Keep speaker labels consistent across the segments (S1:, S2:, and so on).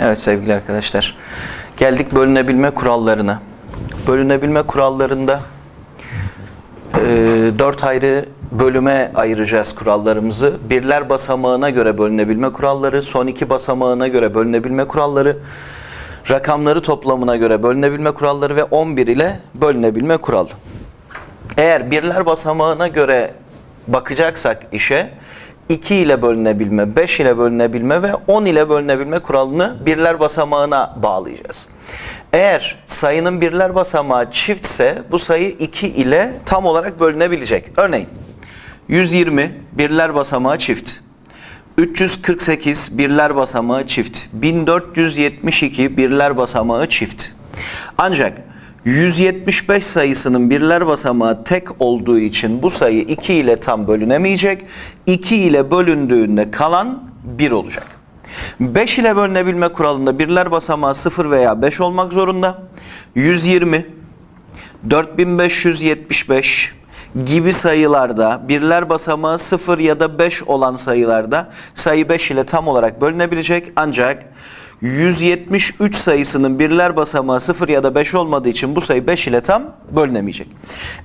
S1: Evet sevgili arkadaşlar. Geldik bölünebilme kurallarına. Bölünebilme kurallarında e, dört ayrı bölüme ayıracağız kurallarımızı. Birler basamağına göre bölünebilme kuralları, son iki basamağına göre bölünebilme kuralları, rakamları toplamına göre bölünebilme kuralları ve 11 ile bölünebilme kuralı. Eğer birler basamağına göre bakacaksak işe 2 ile bölünebilme, 5 ile bölünebilme ve 10 ile bölünebilme kuralını birler basamağına bağlayacağız. Eğer sayının birler basamağı çiftse bu sayı 2 ile tam olarak bölünebilecek. Örneğin 120 birler basamağı çift. 348 birler basamağı çift. 1472 birler basamağı çift. Ancak 175 sayısının birler basamağı tek olduğu için bu sayı 2 ile tam bölünemeyecek. 2 ile bölündüğünde kalan 1 olacak. 5 ile bölünebilme kuralında birler basamağı 0 veya 5 olmak zorunda. 120, 4575 gibi sayılarda birler basamağı 0 ya da 5 olan sayılarda sayı 5 ile tam olarak bölünebilecek ancak 173 sayısının birler basamağı 0 ya da 5 olmadığı için bu sayı 5 ile tam bölünemeyecek.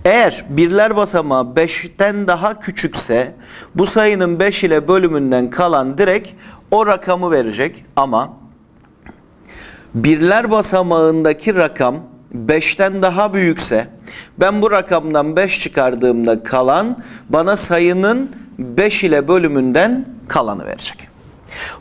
S1: Eğer birler basamağı 5'ten daha küçükse bu sayının 5 ile bölümünden kalan direkt o rakamı verecek ama birler basamağındaki rakam 5'ten daha büyükse ben bu rakamdan 5 çıkardığımda kalan bana sayının 5 ile bölümünden kalanı verecek.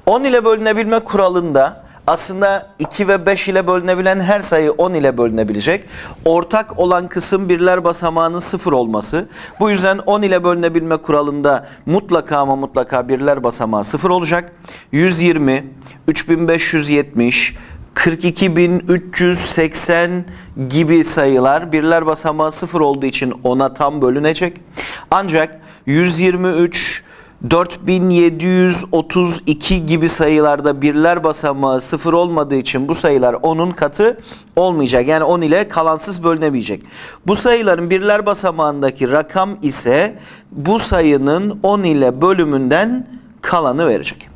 S1: 10 ile bölünebilme kuralında aslında 2 ve 5 ile bölünebilen her sayı 10 ile bölünebilecek. Ortak olan kısım birler basamağının 0 olması. Bu yüzden 10 ile bölünebilme kuralında mutlaka ama mutlaka birler basamağı 0 olacak. 120, 3570, 42.380 gibi sayılar birler basamağı 0 olduğu için ona tam bölünecek. Ancak 123, 4732 gibi sayılarda birler basamağı 0 olmadığı için bu sayılar onun katı olmayacak. Yani 10 ile kalansız bölünemeyecek. Bu sayıların birler basamağındaki rakam ise bu sayının 10 ile bölümünden kalanı verecek.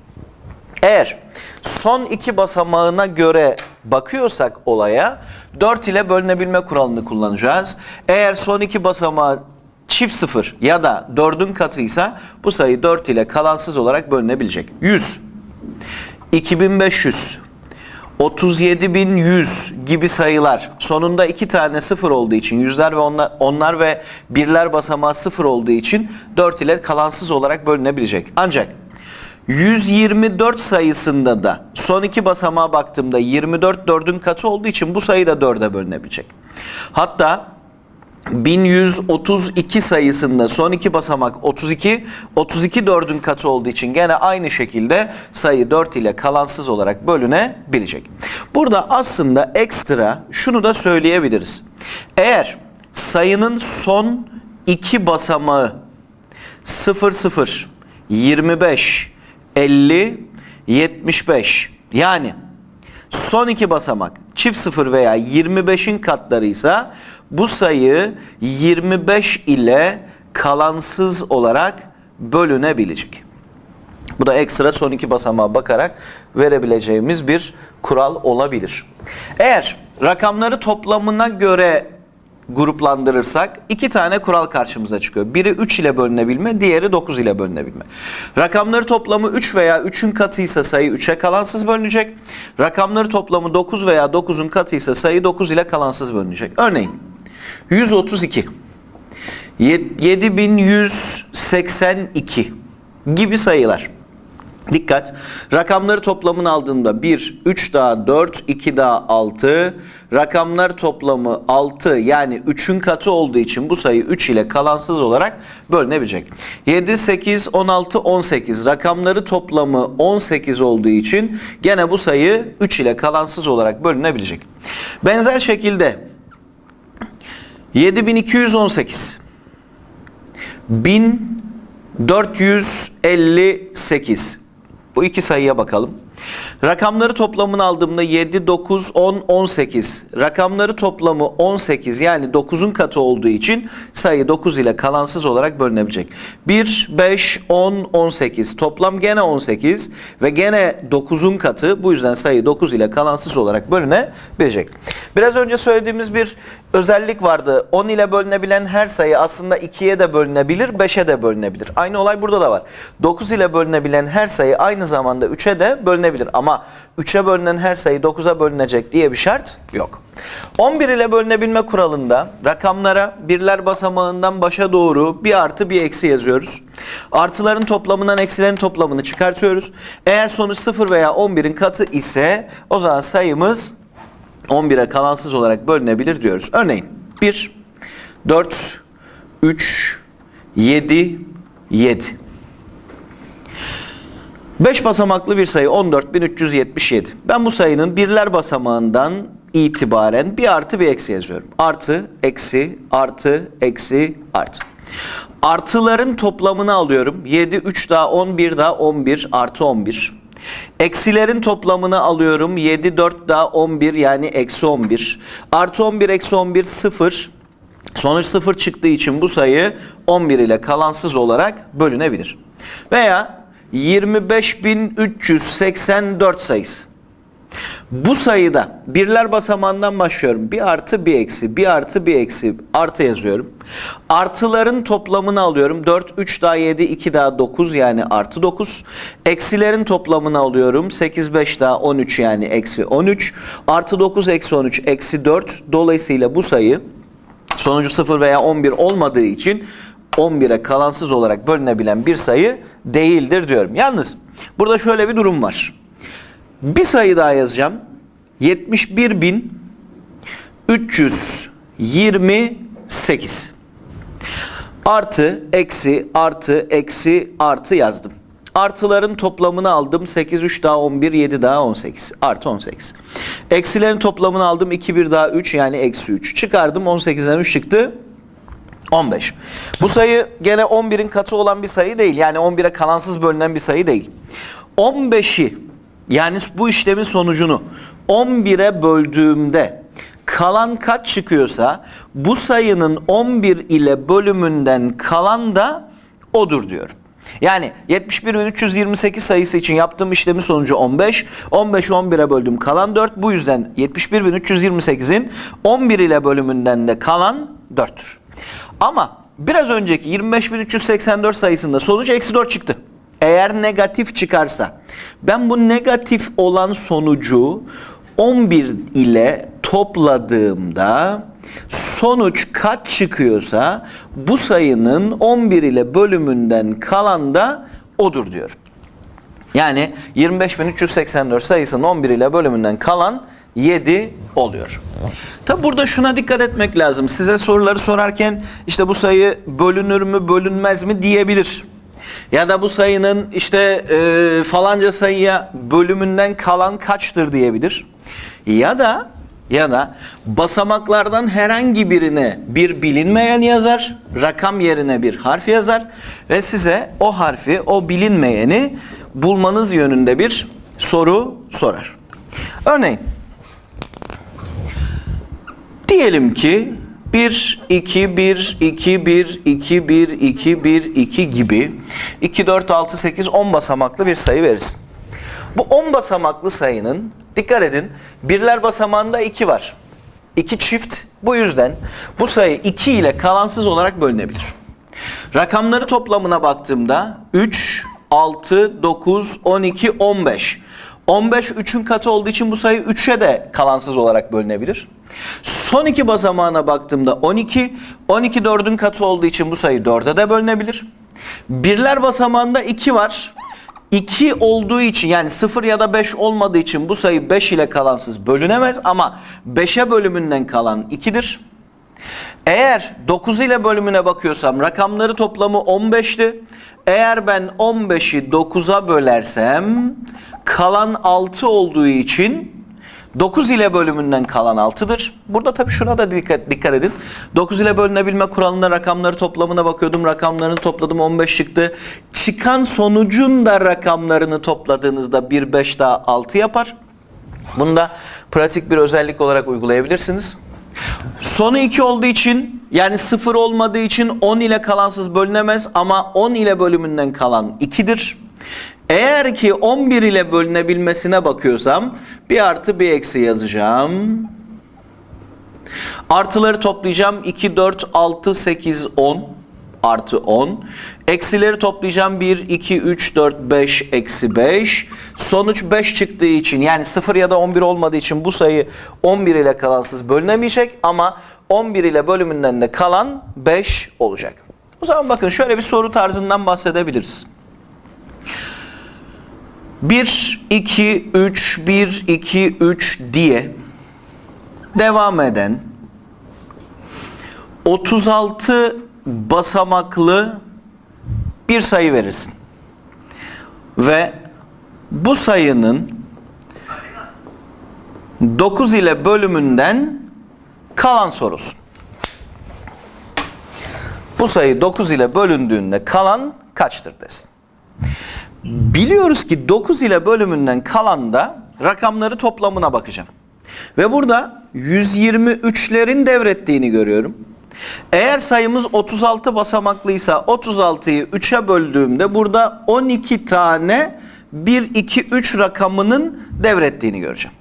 S1: Eğer son iki basamağına göre bakıyorsak olaya 4 ile bölünebilme kuralını kullanacağız. Eğer son iki basamağı çift sıfır ya da 4'ün katıysa bu sayı 4 ile kalansız olarak bölünebilecek. 100, 2500, 37.100 gibi sayılar sonunda iki tane sıfır olduğu için yüzler ve onlar, onlar ve birler basamağı sıfır olduğu için 4 ile kalansız olarak bölünebilecek. Ancak 124 sayısında da son iki basamağa baktığımda 24 4'ün katı olduğu için bu sayı da 4'e bölünebilecek. Hatta 1132 sayısında son iki basamak 32, 32 4'ün katı olduğu için gene aynı şekilde sayı 4 ile kalansız olarak bölünebilecek. Burada aslında ekstra şunu da söyleyebiliriz. Eğer sayının son iki basamağı 00, 25, 50, 75 yani son iki basamak çift sıfır veya 25'in katlarıysa bu sayı 25 ile kalansız olarak bölünebilecek. Bu da ekstra son iki basamağa bakarak verebileceğimiz bir kural olabilir. Eğer rakamları toplamına göre gruplandırırsak iki tane kural karşımıza çıkıyor. Biri 3 ile bölünebilme, diğeri 9 ile bölünebilme. Rakamları toplamı 3 veya 3'ün katıysa sayı 3'e kalansız bölünecek. Rakamları toplamı 9 veya 9'un katıysa sayı 9 ile kalansız bölünecek. Örneğin 132, 7182 gibi sayılar. Dikkat. Rakamları toplamını aldığımda 1, 3 daha 4, 2 daha 6. Rakamlar toplamı 6 yani 3'ün katı olduğu için bu sayı 3 ile kalansız olarak bölünebilecek. 7, 8, 16, 18. Rakamları toplamı 18 olduğu için gene bu sayı 3 ile kalansız olarak bölünebilecek. Benzer şekilde 7218 1458 bu iki sayıya bakalım. Rakamları toplamını aldığımda 7, 9, 10, 18. Rakamları toplamı 18 yani 9'un katı olduğu için sayı 9 ile kalansız olarak bölünebilecek. 1, 5, 10, 18. Toplam gene 18 ve gene 9'un katı. Bu yüzden sayı 9 ile kalansız olarak bölünebilecek. Biraz önce söylediğimiz bir özellik vardı. 10 ile bölünebilen her sayı aslında 2'ye de bölünebilir, 5'e de bölünebilir. Aynı olay burada da var. 9 ile bölünebilen her sayı aynı zamanda 3'e de bölünebilir. Ama 3'e bölünen her sayı 9'a bölünecek diye bir şart yok. 11 ile bölünebilme kuralında rakamlara birler basamağından başa doğru bir artı bir eksi yazıyoruz. Artıların toplamından eksilerin toplamını çıkartıyoruz. Eğer sonuç 0 veya 11'in katı ise o zaman sayımız 11'e kalansız olarak bölünebilir diyoruz. Örneğin 1, 4, 3, 7, 7. 5 basamaklı bir sayı 14.377. Ben bu sayının birler basamağından itibaren bir artı bir eksi yazıyorum. Artı, eksi, artı, eksi, artı. Artıların toplamını alıyorum. 7, 3 daha 11 daha 11 artı 11. Eksilerin toplamını alıyorum. 7, 4 daha 11 yani eksi 11. Artı 11, eksi 11 0. Sonuç 0 çıktığı için bu sayı 11 ile kalansız olarak bölünebilir. Veya 25.384 sayısı. Bu sayıda birler basamağından başlıyorum. Bir artı bir eksi, bir artı bir eksi artı yazıyorum. Artıların toplamını alıyorum. 4, 3 daha 7, 2 daha 9 yani artı 9. Eksilerin toplamını alıyorum. 8, 5 daha 13 yani eksi 13. Artı 9, eksi 13, eksi 4. Dolayısıyla bu sayı sonucu 0 veya 11 olmadığı için 11'e kalansız olarak bölünebilen bir sayı değildir diyorum. Yalnız burada şöyle bir durum var. Bir sayı daha yazacağım. 71.328 artı eksi artı eksi artı yazdım. Artıların toplamını aldım. 8, 3 daha 11, 7 daha 18. Artı 18. Eksilerin toplamını aldım. 2, 1 daha 3 yani eksi 3. Çıkardım. 18'den 3 çıktı. 15. Bu sayı gene 11'in katı olan bir sayı değil. Yani 11'e kalansız bölünen bir sayı değil. 15'i yani bu işlemin sonucunu 11'e böldüğümde kalan kaç çıkıyorsa bu sayının 11 ile bölümünden kalan da odur diyorum. Yani 71.328 sayısı için yaptığım işlemin sonucu 15. 15'i 11'e böldüm kalan 4. Bu yüzden 71.328'in 11 ile bölümünden de kalan 4'tür. Ama biraz önceki 25.384 sayısında sonuç eksi 4 çıktı. Eğer negatif çıkarsa ben bu negatif olan sonucu 11 ile topladığımda sonuç kaç çıkıyorsa bu sayının 11 ile bölümünden kalan da odur diyorum. Yani 25.384 sayısının 11 ile bölümünden kalan 7 oluyor. Tabi burada şuna dikkat etmek lazım. Size soruları sorarken işte bu sayı bölünür mü bölünmez mi diyebilir. Ya da bu sayının işte e, falanca sayıya bölümünden kalan kaçtır diyebilir. Ya da ya da basamaklardan herhangi birine bir bilinmeyen yazar, rakam yerine bir harf yazar ve size o harfi, o bilinmeyeni bulmanız yönünde bir soru sorar. Örneğin diyelim ki 1, 2, 1, 2, 1, 2, 1, 2, 1, 2 gibi 2, 4, 6, 8, 10 basamaklı bir sayı verirsin. Bu 10 basamaklı sayının dikkat edin birler basamağında 2 var. 2 çift bu yüzden bu sayı 2 ile kalansız olarak bölünebilir. Rakamları toplamına baktığımda 3, 6, 9, 12, 15. 15 3'ün katı olduğu için bu sayı 3'e de kalansız olarak bölünebilir. Son iki basamağına baktığımda 12, 12 4'ün katı olduğu için bu sayı 4'e de bölünebilir. Birler basamağında 2 var. 2 olduğu için yani 0 ya da 5 olmadığı için bu sayı 5 ile kalansız bölünemez ama 5'e bölümünden kalan 2'dir. Eğer 9 ile bölümüne bakıyorsam rakamları toplamı 15'ti. Eğer ben 15'i 9'a bölersem kalan 6 olduğu için 9 ile bölümünden kalan 6'dır. Burada tabii şuna da dikkat, dikkat edin. 9 ile bölünebilme kuralında rakamları toplamına bakıyordum. Rakamlarını topladım 15 çıktı. Çıkan sonucun da rakamlarını topladığınızda 1, 5 daha 6 yapar. Bunu da pratik bir özellik olarak uygulayabilirsiniz. Sonu 2 olduğu için yani 0 olmadığı için 10 ile kalansız bölünemez ama 10 ile bölümünden kalan 2'dir. Eğer ki 11 ile bölünebilmesine bakıyorsam bir artı bir eksi yazacağım. Artıları toplayacağım 2, 4, 6, 8, 10 artı 10. Eksileri toplayacağım 1, 2, 3, 4, 5, eksi 5. Sonuç 5 çıktığı için yani 0 ya da 11 olmadığı için bu sayı 11 ile kalansız bölünemeyecek ama 11 ile bölümünden de kalan 5 olacak. O zaman bakın şöyle bir soru tarzından bahsedebiliriz. 1, 2, 3, 1, 2, 3 diye devam eden 36 basamaklı bir sayı verirsin. Ve bu sayının 9 ile bölümünden kalan sorusun. Bu sayı 9 ile bölündüğünde kalan kaçtır desin. Biliyoruz ki 9 ile bölümünden kalan da rakamları toplamına bakacağım. Ve burada 123'lerin devrettiğini görüyorum. Eğer sayımız 36 basamaklıysa 36'yı 3'e böldüğümde burada 12 tane 1, 2, 3 rakamının devrettiğini göreceğim.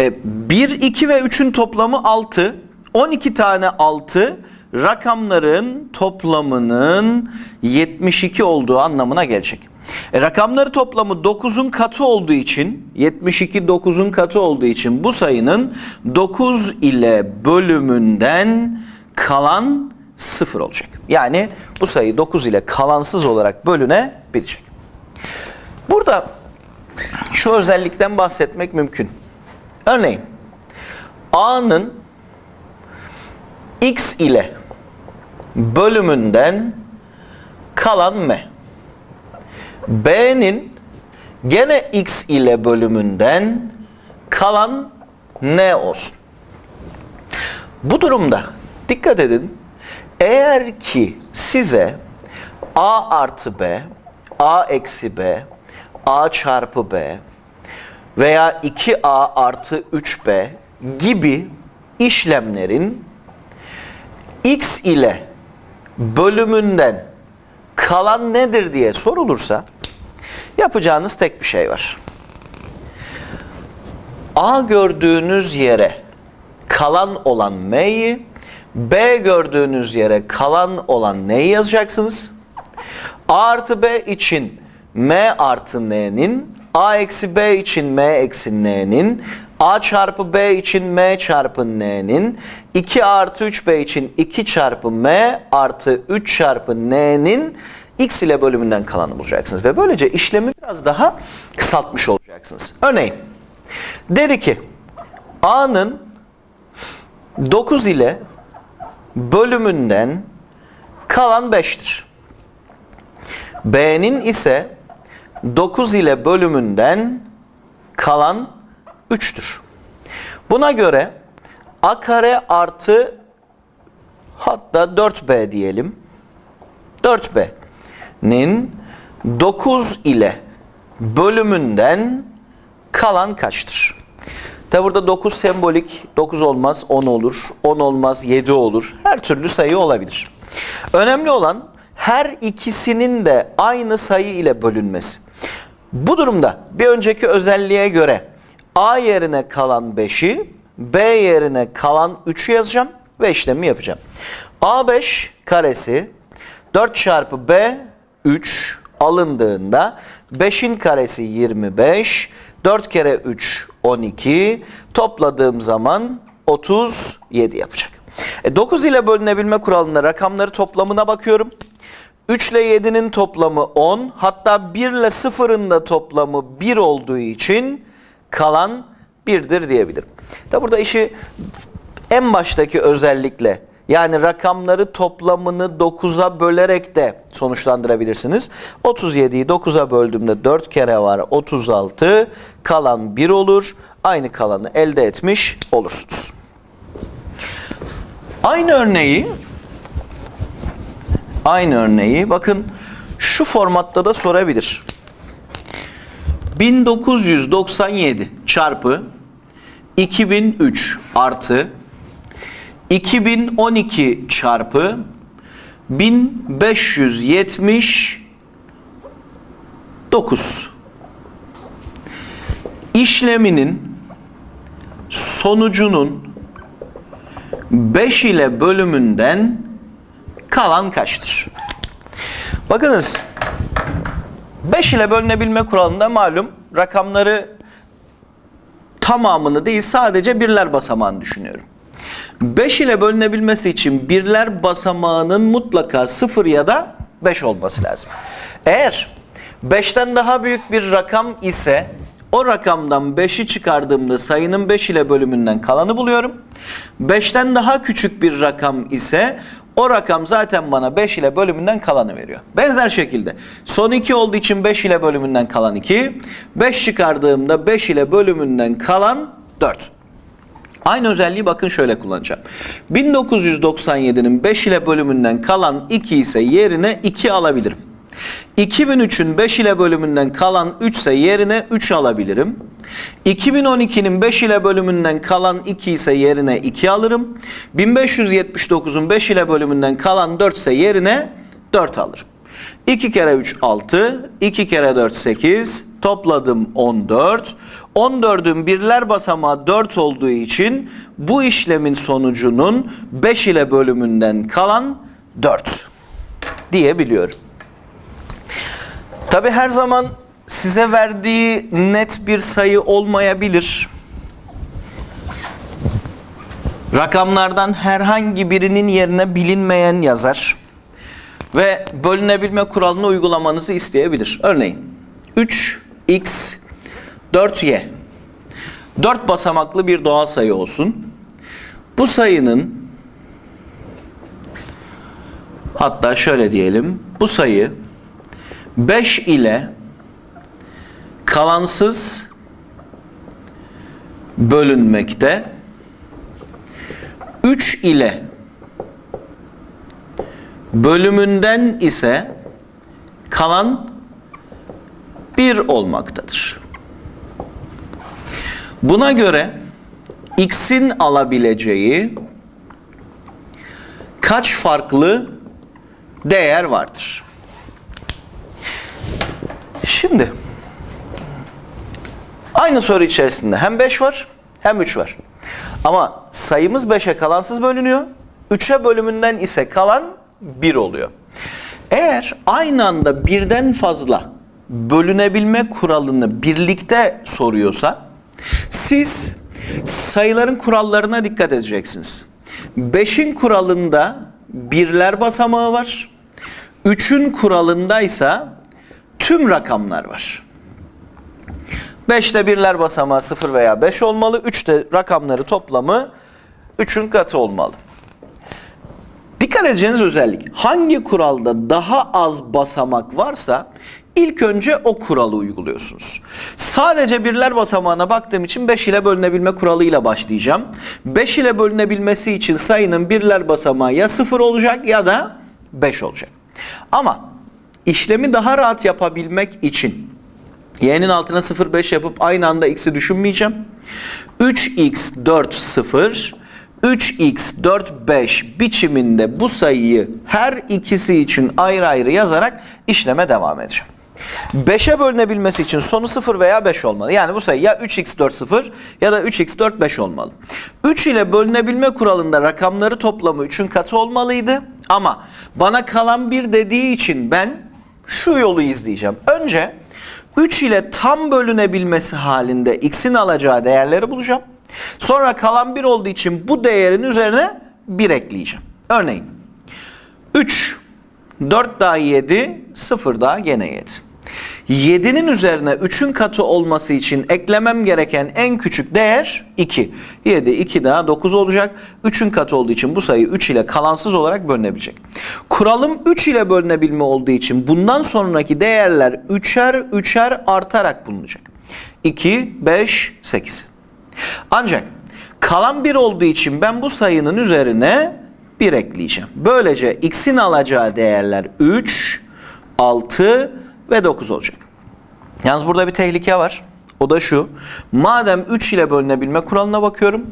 S1: E, 1, 2 ve 3'ün toplamı 6. 12 tane 6 rakamların toplamının 72 olduğu anlamına gelecek. E, rakamları toplamı 9'un katı olduğu için 72 9'un katı olduğu için bu sayının 9 ile bölümünden kalan 0 olacak. Yani bu sayı 9 ile kalansız olarak bölünebilecek. Burada şu özellikten bahsetmek mümkün. Örneğin A'nın X ile bölümünden kalan M. B'nin gene X ile bölümünden kalan N olsun. Bu durumda dikkat edin. Eğer ki size A artı B, A eksi B, A çarpı B veya 2A artı 3B gibi işlemlerin X ile bölümünden kalan nedir diye sorulursa yapacağınız tek bir şey var. A gördüğünüz yere kalan olan M'yi, B gördüğünüz yere kalan olan N'yi yazacaksınız. A artı B için M artı N'nin, A eksi B için M eksi N'nin, A çarpı B için M çarpı N'nin, 2 artı 3B için 2 çarpı M artı 3 çarpı N'nin X ile bölümünden kalanı bulacaksınız. Ve böylece işlemi biraz daha kısaltmış olacaksınız. Örneğin dedi ki A'nın 9 ile bölümünden kalan 5'tir. B'nin ise 9 ile bölümünden kalan 3'tür. Buna göre A kare artı hatta 4B diyelim. 4B'nin 9 ile bölümünden kalan kaçtır? Tabi burada 9 sembolik, 9 olmaz 10 olur, 10 olmaz 7 olur. Her türlü sayı olabilir. Önemli olan her ikisinin de aynı sayı ile bölünmesi. Bu durumda bir önceki özelliğe göre A yerine kalan 5'i, B yerine kalan 3'ü yazacağım ve işlemi yapacağım. A5 karesi 4 çarpı B 3 alındığında 5'in karesi 25, 4 kere 3 12, topladığım zaman 37 yapacak. E 9 ile bölünebilme kuralında rakamları toplamına bakıyorum. 3 ile 7'nin toplamı 10, hatta 1 ile 0'ın da toplamı 1 olduğu için kalan 1'dir diyebilirim. Tabi burada işi en baştaki özellikle Yani rakamları toplamını 9'a bölerek de sonuçlandırabilirsiniz. 37'yi 9'a böldüğümde 4 kere var 36. Kalan 1 olur. Aynı kalanı elde etmiş olursunuz. Aynı örneği aynı örneği bakın şu formatta da sorabilir. 1997 çarpı 2003 artı 2012 çarpı 1579 işleminin sonucunun 5 ile bölümünden kalan kaçtır? Bakınız 5 ile bölünebilme kuralında malum rakamları tamamını değil sadece birler basamağını düşünüyorum. 5 ile bölünebilmesi için birler basamağının mutlaka 0 ya da 5 olması lazım. Eğer 5'ten daha büyük bir rakam ise o rakamdan 5'i çıkardığımda sayının 5 ile bölümünden kalanı buluyorum. 5'ten daha küçük bir rakam ise o rakam zaten bana 5 ile bölümünden kalanı veriyor. Benzer şekilde son 2 olduğu için 5 ile bölümünden kalan 2. 5 çıkardığımda 5 ile bölümünden kalan 4. Aynı özelliği bakın şöyle kullanacağım. 1997'nin 5 ile bölümünden kalan 2 ise yerine 2 alabilirim. 2003'ün 5 ile bölümünden kalan 3 ise yerine 3 alabilirim. 2012'nin 5 ile bölümünden kalan 2 ise yerine 2 alırım. 1579'un 5 ile bölümünden kalan 4 ise yerine 4 alırım. 2 kere 3 6, 2 kere 4 8, topladım 14. 14'ün birler basamağı 4 olduğu için bu işlemin sonucunun 5 ile bölümünden kalan 4 diyebiliyorum. Tabi her zaman size verdiği net bir sayı olmayabilir. Rakamlardan herhangi birinin yerine bilinmeyen yazar ve bölünebilme kuralını uygulamanızı isteyebilir. Örneğin 3x 4y 4 basamaklı bir doğal sayı olsun. Bu sayının hatta şöyle diyelim bu sayı 5 ile kalansız bölünmekte 3 ile bölümünden ise kalan 1 olmaktadır. Buna göre x'in alabileceği kaç farklı değer vardır? Şimdi aynı soru içerisinde hem 5 var hem 3 var. Ama sayımız 5'e kalansız bölünüyor. 3'e bölümünden ise kalan 1 oluyor. Eğer aynı anda birden fazla bölünebilme kuralını birlikte soruyorsa siz sayıların kurallarına dikkat edeceksiniz. 5'in kuralında birler basamağı var. 3'ün kuralındaysa tüm rakamlar var. 5'te birler basamağı 0 veya 5 olmalı. 3'te rakamları toplamı 3'ün katı olmalı. Dikkat edeceğiniz özellik hangi kuralda daha az basamak varsa ilk önce o kuralı uyguluyorsunuz. Sadece birler basamağına baktığım için 5 ile bölünebilme kuralıyla başlayacağım. 5 ile bölünebilmesi için sayının birler basamağı ya 0 olacak ya da 5 olacak. Ama işlemi daha rahat yapabilmek için y'nin altına 0,5 yapıp aynı anda x'i düşünmeyeceğim. 3x 4 0 3x 4 5 biçiminde bu sayıyı her ikisi için ayrı ayrı yazarak işleme devam edeceğim. 5'e bölünebilmesi için sonu 0 veya 5 olmalı. Yani bu sayı ya 3x 4 0 ya da 3x 4 5 olmalı. 3 ile bölünebilme kuralında rakamları toplamı 3'ün katı olmalıydı. Ama bana kalan bir dediği için ben şu yolu izleyeceğim. Önce 3 ile tam bölünebilmesi halinde x'in alacağı değerleri bulacağım. Sonra kalan 1 olduğu için bu değerin üzerine 1 ekleyeceğim. Örneğin 3, 4 daha 7, 0 daha gene 7. 7'nin üzerine 3'ün katı olması için eklemem gereken en küçük değer 2. 7, 2 daha 9 olacak. 3'ün katı olduğu için bu sayı 3 ile kalansız olarak bölünebilecek. Kuralım 3 ile bölünebilme olduğu için bundan sonraki değerler 3'er 3'er artarak bulunacak. 2, 5, 8. Ancak kalan 1 olduğu için ben bu sayının üzerine 1 ekleyeceğim. Böylece x'in alacağı değerler 3, 6 ve 9 olacak. Yalnız burada bir tehlike var. O da şu. Madem 3 ile bölünebilme kuralına bakıyorum.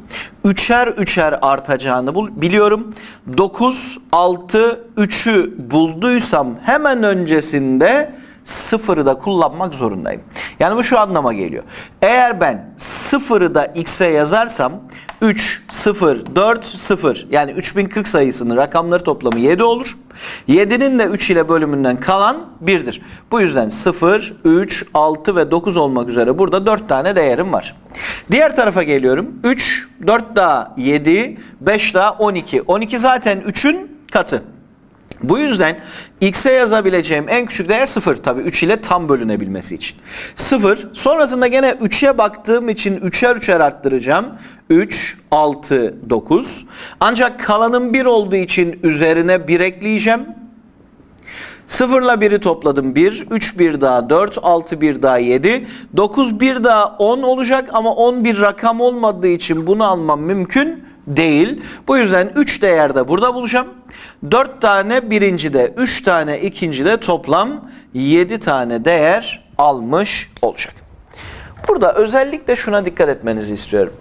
S1: 3'er 3'er artacağını biliyorum. 9, 6, 3'ü bulduysam hemen öncesinde sıfırı da kullanmak zorundayım. Yani bu şu anlama geliyor. Eğer ben sıfırı da x'e yazarsam 3, 0, 4, 0 yani 3040 sayısının rakamları toplamı 7 olur. 7'nin de 3 ile bölümünden kalan 1'dir. Bu yüzden 0, 3, 6 ve 9 olmak üzere burada 4 tane değerim var. Diğer tarafa geliyorum. 3, 4 daha 7, 5 daha 12. 12 zaten 3'ün katı. Bu yüzden x'e yazabileceğim en küçük değer 0. Tabi 3 ile tam bölünebilmesi için. 0. Sonrasında gene 3'e baktığım için 3'er 3'er arttıracağım. 3, 6, 9. Ancak kalanım 1 olduğu için üzerine 1 ekleyeceğim. 0 ile 1'i topladım 1, 3 bir daha 4, 6 bir daha 7, 9 bir daha 10 olacak ama 10 bir rakam olmadığı için bunu almam mümkün değil. Bu yüzden 3 değer de burada bulacağım. 4 tane birinci de 3 tane ikinci de toplam 7 tane değer almış olacak. Burada özellikle şuna dikkat etmenizi istiyorum.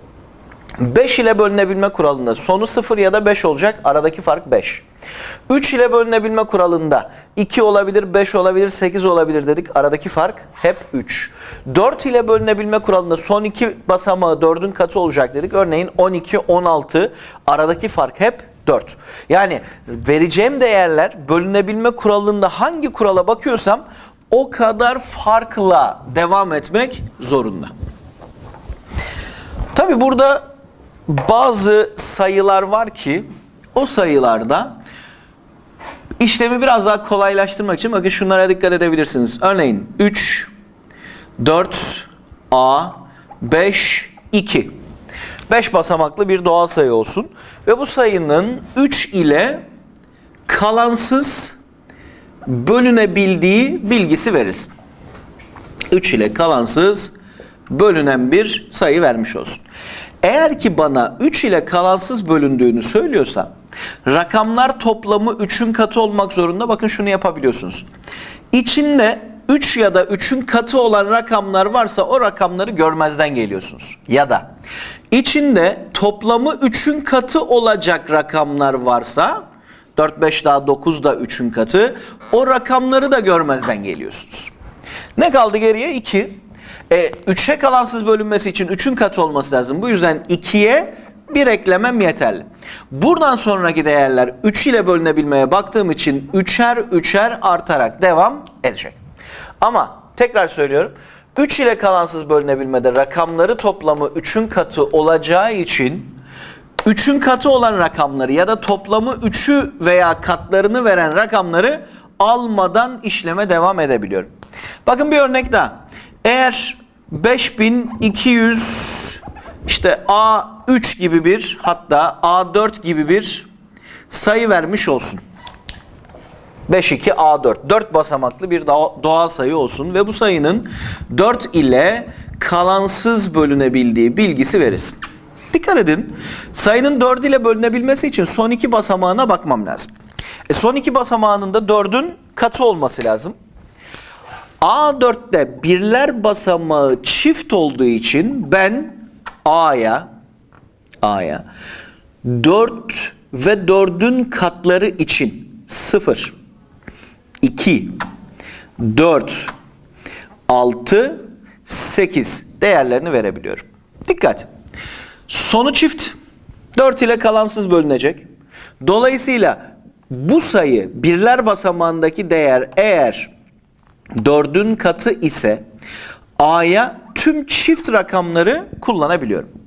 S1: 5 ile bölünebilme kuralında sonu 0 ya da 5 olacak. Aradaki fark 5. 3 ile bölünebilme kuralında 2 olabilir, 5 olabilir, 8 olabilir dedik. Aradaki fark hep 3. 4 ile bölünebilme kuralında son 2 basamağı 4'ün katı olacak dedik. Örneğin 12, 16 aradaki fark hep 4. Yani vereceğim değerler bölünebilme kuralında hangi kurala bakıyorsam o kadar farkla devam etmek zorunda. Tabi burada bazı sayılar var ki o sayılarda işlemi biraz daha kolaylaştırmak için bakın şunlara dikkat edebilirsiniz. Örneğin 3, 4, A, 5, 2. 5 basamaklı bir doğal sayı olsun. Ve bu sayının 3 ile kalansız bölünebildiği bilgisi verilsin. 3 ile kalansız bölünen bir sayı vermiş olsun. Eğer ki bana 3 ile kalansız bölündüğünü söylüyorsa rakamlar toplamı 3'ün katı olmak zorunda. Bakın şunu yapabiliyorsunuz. İçinde 3 ya da 3'ün katı olan rakamlar varsa o rakamları görmezden geliyorsunuz. Ya da içinde toplamı 3'ün katı olacak rakamlar varsa 4, 5 daha 9 da 3'ün katı o rakamları da görmezden geliyorsunuz. Ne kaldı geriye? 2. E, 3'e kalansız bölünmesi için 3'ün katı olması lazım. Bu yüzden 2'ye bir eklemem yeterli. Buradan sonraki değerler 3 ile bölünebilmeye baktığım için 3'er 3'er artarak devam edecek. Ama tekrar söylüyorum. 3 ile kalansız bölünebilmede rakamları toplamı 3'ün katı olacağı için 3'ün katı olan rakamları ya da toplamı 3'ü veya katlarını veren rakamları almadan işleme devam edebiliyorum. Bakın bir örnek daha. Eğer 5200 işte A3 gibi bir hatta A4 gibi bir sayı vermiş olsun. 52 A4. 4 basamaklı bir doğa- doğal sayı olsun ve bu sayının 4 ile kalansız bölünebildiği bilgisi verilsin. Dikkat edin. Sayının 4 ile bölünebilmesi için son iki basamağına bakmam lazım. E son iki basamağının da 4'ün katı olması lazım. A4'te birler basamağı çift olduğu için ben A'ya A'ya 4 ve 4'ün katları için 0 2 4 6 8 değerlerini verebiliyorum. Dikkat. Sonu çift 4 ile kalansız bölünecek. Dolayısıyla bu sayı birler basamağındaki değer eğer 4'ün katı ise A'ya tüm çift rakamları kullanabiliyorum.